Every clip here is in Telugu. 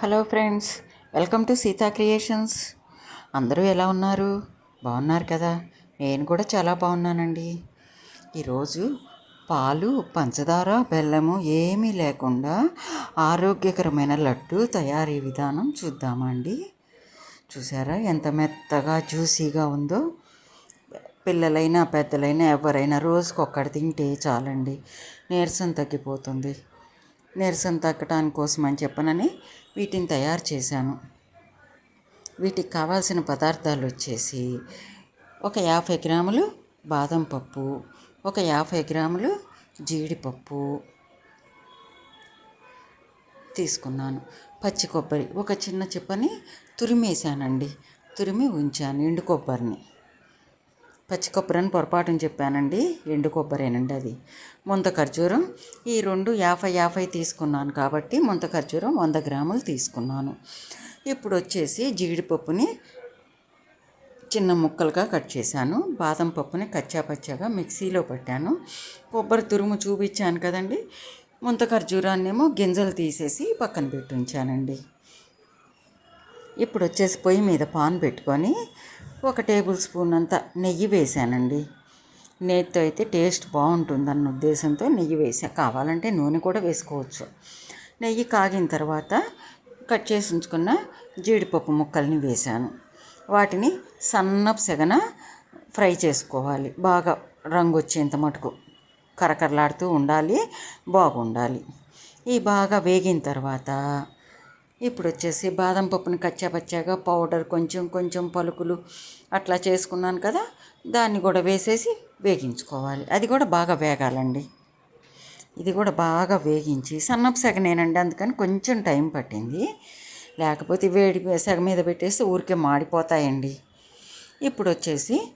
Hello friends welcome to Sita creations. అందరూ ఎలా ఉన్నారు? బాగున్నారు కదా? నేను కూడా చాలా బాగున్నానండి. ఈరోజు పాలు పంచదార బెల్లము ఏమీ లేకుండా ఆరోగ్యకరమైన లడ్డు తయారీ విధానం చూద్దామండి. చూసారా ఎంత మెత్తగా జ్యూసీగా ఉందో? పిల్లలైనా పెద్దలైనా ఎవరైనా రోజుకి తింటే చాలండి నీరసం తగ్గిపోతుంది. నీరసం తగ్గటాని కోసం అని చెప్పనని వీటిని తయారు చేశాను. వీటికి కావాల్సిన పదార్థాలు వచ్చేసి ఒక యాభై గ్రాములు బాదం పప్పు ఒక యాభై గ్రాములు జీడిపప్పు తీసుకున్నాను. పచ్చి కొబ్బరి ఒక చిన్న చిప్పని తురిమేశానండి. తురిమి ఉంచాను ఎండు కొబ్బరిని. పచ్చి కొబ్బరి అని పొరపాటుని చెప్పానండి. ఎండు కొబ్బరేనండి అది. ముంత ఖర్జూరం ఈ రెండు యాభై యాభై తీసుకున్నాను కాబట్టి ముంత ఖర్జూరం వంద గ్రాములు తీసుకున్నాను. ఇప్పుడు వచ్చేసి జీడిపప్పుని చిన్న ముక్కలుగా కట్ చేశాను. బాదం పప్పుని కచ్చాపచ్చాగా మిక్సీలో పెట్టాను. కొబ్బరి తురుము చూపించాను కదండి. ముంత ఖర్జూరాన్నేమో గింజలు తీసేసి పక్కన పెట్టి ఉంచానండి. ఇప్పుడు వచ్చేసి పొయ్యి మీద పాన్ పెట్టుకొని ఒక టేబుల్ స్పూన్ అంత నెయ్యి వేసానండి నెయ్యితో అయితే టేస్ట్ బాగుంటుందన్న ఉద్దేశంతో నెయ్యి వేసా కావాలంటే నూనె కూడా వేసుకోవచ్చు. నెయ్యి కాగిన తర్వాత కట్ చేసి ఉంచుకున్న జీడిపప్పు ముక్కల్ని వేశాను. వాటిని సన్నపు సెగన ఫ్రై చేసుకోవాలి. బాగా రంగు వచ్చేంత మటుకు కరకరలాడుతూ ఉండాలి బాగుండాలి. ఈ బాగా వేగిన తర్వాత ఇప్పుడు వచ్చేసి బాదం పప్పుని కచ్చాపచ్చాగా పౌడర్ కొంచెం కొంచెం పలుకులు అట్లా చేసుకున్నాను కదా దాన్ని కూడా వేసేసి వేగించుకోవాలి. అది కూడా బాగా వేగాలండి. ఇది కూడా బాగా వేగించి సన్నపు సెగనేనండి అందుకని కొంచెం టైం పట్టింది. లేకపోతే వేడి సెగ మీద పెట్టేసి ఊరికే మాడిపోతాయండి. ఇప్పుడు వచ్చేసి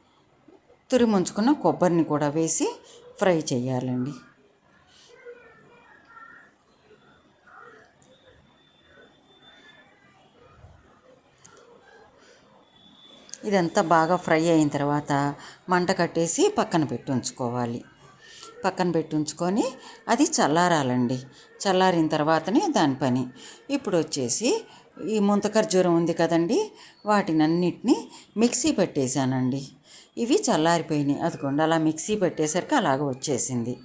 తురిముంచుకున్న కొబ్బరిని కూడా వేసి ఫ్రై చేయాలండి. ఇదంతా బాగా ఫ్రై అయిన తర్వాత మంట కట్టేసి పక్కన పెట్టి ఉంచుకోవాలి. పక్కన పెట్టి ఉంచుకొని అది చల్లారాలండి. చల్లారిన తర్వాతనే దాని పని. ఇప్పుడు వచ్చేసి ఈ ముంతకర్జూరం ఉంది కదండి వాటిని అన్నిటినీ మిక్సీ పెట్టేశానండి. ఇవి చల్లారిపోయినాయి. అదిగోండి అలా మిక్సీ పెట్టేసరికి అలాగ వచ్చేసింది.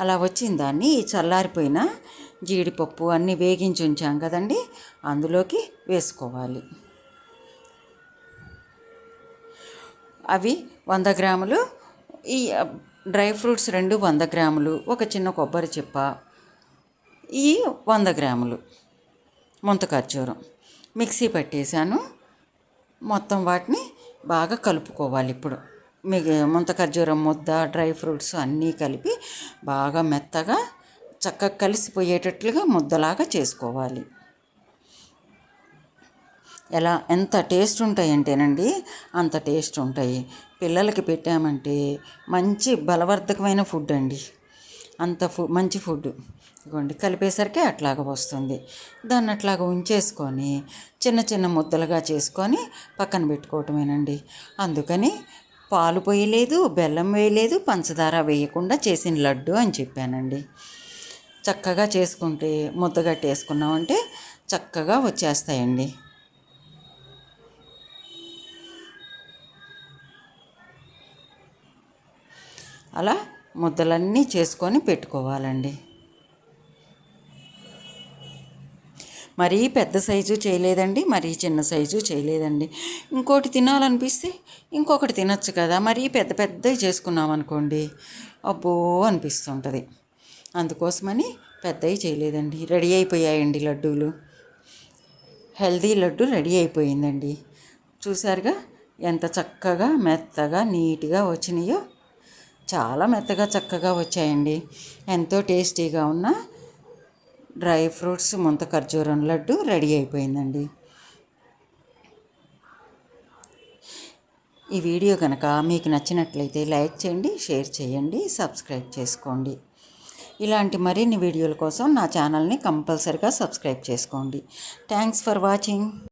అలా వచ్చిన దాన్ని ఈ చల్లారిపోయిన జీడిపప్పు అన్నీ వేగించి ఉంచాం కదండి అందులోకి వేసుకోవాలి. అవి వంద గ్రాములు. ఈ డ్రై ఫ్రూట్స్ రెండు వంద గ్రాములు ఒక చిన్న కొబ్బరి చిప్ప ఈ వంద గ్రాములు. ముంత ఖర్జూరం. మిక్సీ పెట్టేశాను. మొత్తం వాటిని బాగా కలుపుకోవాలి ఇప్పుడు. మిగి ముంత ఖర్జూరం ముద్ద డ్రై ఫ్రూట్స్ అన్నీ కలిపి బాగా మెత్తగా చక్కగా కలిసిపోయేటట్లుగా ముద్దలాగా చేసుకోవాలి. ఎలా ఎంత టేస్ట్ ఉంటాయంటేనండి అంత టేస్ట్ ఉంటాయి. పిల్లలకి పెట్టామంటే మంచి బలవర్ధకమైన ఫుడ్ అండి. అంత ఫు మంచి ఫుడ్. ఇదిగోండి కలిపేసరికి అట్లాగ వస్తుంది. దాన్ని అట్లాగ ఉంచేసుకొని చిన్న చిన్న ముద్దలుగా చేసుకొని పక్కన పెట్టుకోవటమేనండి. అందుకని పాలు పోయలేదు బెల్లం వేయలేదు పంచదార వేయకుండా చేసిన లడ్డు అని చెప్పానండి. చక్కగా చేసుకుంటే ముద్దగట్టేసుకున్నామంటే చక్కగా వచ్చేస్తాయండి. అలా ముద్దలన్నీ చేసుకొని పెట్టుకోవాలండి. మరీ పెద్ద సైజు చేయలేదండి మరీ చిన్న సైజు చేయలేదండి. ఇంకోటి తినాలనిపిస్తే ఇంకొకటి తినచ్చు కదా మరీ పెద్ద పెద్దవి చేసుకున్నాం అనుకోండి అబ్బో అనిపిస్తుంటుంది. అందుకోసమని పెద్దవి చేయలేదండి. రెడీ అయిపోయాయండి లడ్డూలు. హెల్దీ లడ్డు రెడీ అయిపోయిందండి. చూసారుగా ఎంత చక్కగా మెత్తగా నీట్గా వచ్చినాయో చాలా మెత్తగా చక్కగా వచ్చాయండి. ఎంతో టేస్టీగా ఉన్న డ్రై ఫ్రూట్స్ ముంత ఖర్జూరం లడ్డు రెడీ అయిపోయిందండి. ఈ వీడియో కనుక మీకు నచ్చినట్లయితే లైక్ చేయండి షేర్ చేయండి సబ్స్క్రైబ్ చేసుకోండి. ఇలాంటి మరిన్ని వీడియోల కోసం నా ఛానల్ని కంపల్సరిగా సబ్స్క్రైబ్ చేసుకోండి. Thanks for watching.